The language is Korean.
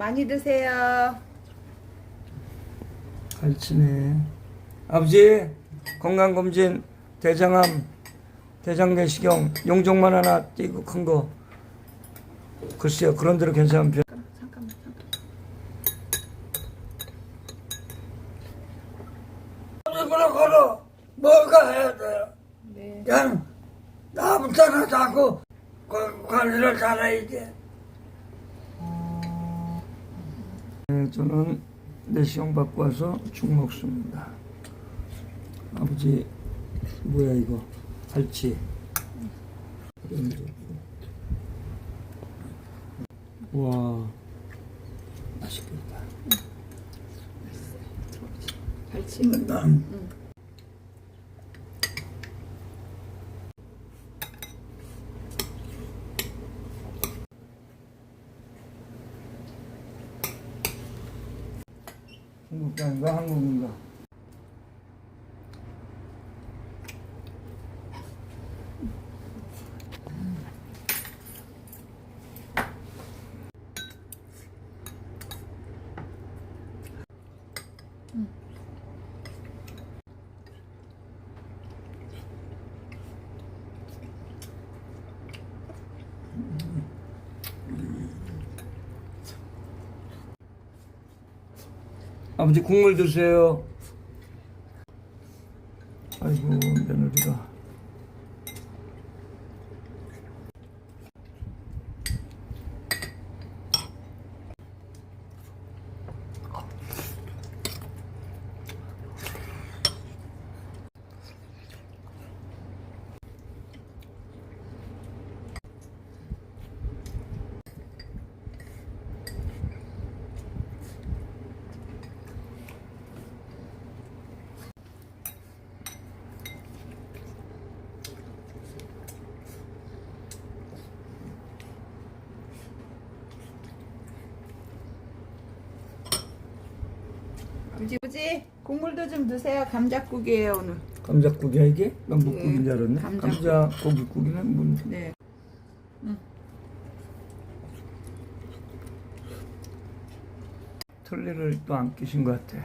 많이 드세요. 갈치네. 아버지 건강검진 대장암 대장내시경 용종만 하나 띄고 큰 거. 글쎄요 그런 대로 잠깐만, 잠깐만. 걸어 걸어 뭐가 해야 돼요? 네. 그냥 나부터는 자꾸 관- 관리를 잘해야지. 네, 저는 내시경 받고 와서 죽 먹습니다. 아버지 뭐야 이거 갈치. 와 맛있겠다. 갈치. 난 중국장인가 한국인가? 아버지 국물 드세요. 아이고 며느리가. 아버지, 아버지, 국물도 좀 드세요. 감자국이에요, 오늘. 감자국이야 이게? 난 묵국인 네, 줄 알았네. 감자국. 감자 고기국이네. 뭐. 네. 틀니를 또 안 끼신 것 같아.